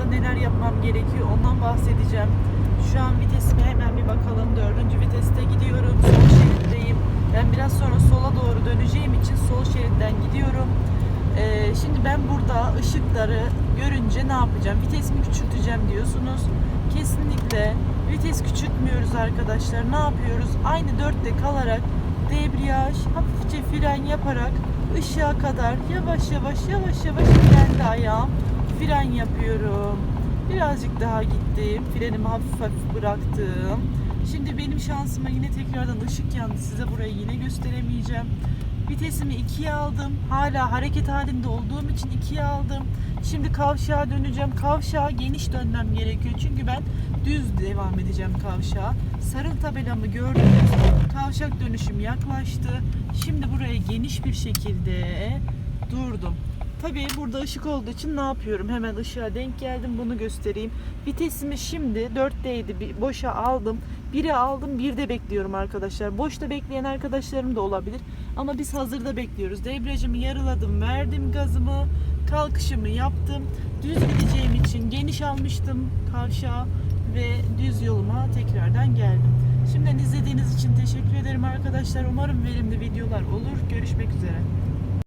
noktada neler yapmam gerekiyor ondan bahsedeceğim. Şu an vitesime hemen bir bakalım. Dördüncü viteste gidiyorum. Sol şeritteyim. Ben biraz sonra sola doğru döneceğim için sol şeritten gidiyorum. Ee, şimdi ben burada ışıkları görünce ne yapacağım? Vitesimi küçülteceğim diyorsunuz. Kesinlikle vites küçültmüyoruz arkadaşlar. Ne yapıyoruz? Aynı dörtte kalarak debriyaj, hafifçe fren yaparak ışığa kadar yavaş yavaş yavaş yavaş ilerledi ayağım. Fren yapıyorum. Birazcık daha gittim. Frenimi hafif hafif bıraktım. Şimdi benim şansıma yine tekrardan ışık yandı. Size burayı yine gösteremeyeceğim. Vitesimi ikiye aldım. Hala hareket halinde olduğum için ikiye aldım. Şimdi kavşağa döneceğim. Kavşağa geniş dönmem gerekiyor. Çünkü ben düz devam edeceğim kavşağa. Sarı tabelamı gördünüz. Kavşak dönüşüm yaklaştı. Şimdi buraya geniş bir şekilde durdum. Tabii burada ışık olduğu için ne yapıyorum? Hemen ışığa denk geldim. Bunu göstereyim. Vitesimi şimdi 4'teydi. Bir boşa aldım. Biri aldım. Bir de bekliyorum arkadaşlar. Boşta bekleyen arkadaşlarım da olabilir. Ama biz hazırda bekliyoruz. Debriyajımı yarıladım. Verdim gazımı. Kalkışımı yaptım. Düz gideceğim için geniş almıştım kavşağı ve düz yoluma tekrardan geldim. Şimdiden izlediğiniz için teşekkür ederim arkadaşlar. Umarım verimli videolar olur. Görüşmek üzere.